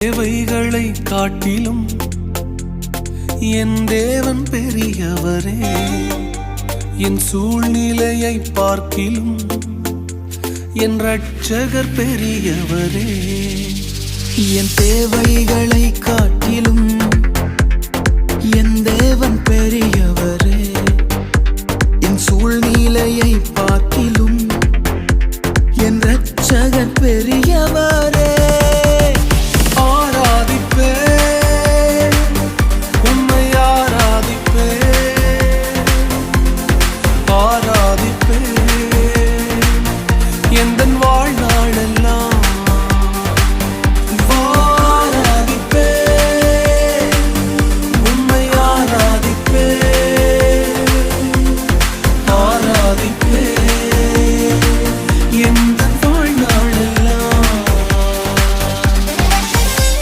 தேவைகளை காட்டிலும் என் தேவன் பெரியவரே என் சூழ்நிலையை பார்க்கிலும் என் ரட்சகர் பெரியவரே என் தேவைகளை காட்டிலும் என் தேவன் பெரியவரே என் சூழ்நிலையை பார்க்கிலும் என் ரட்சகர் பெரியவரே.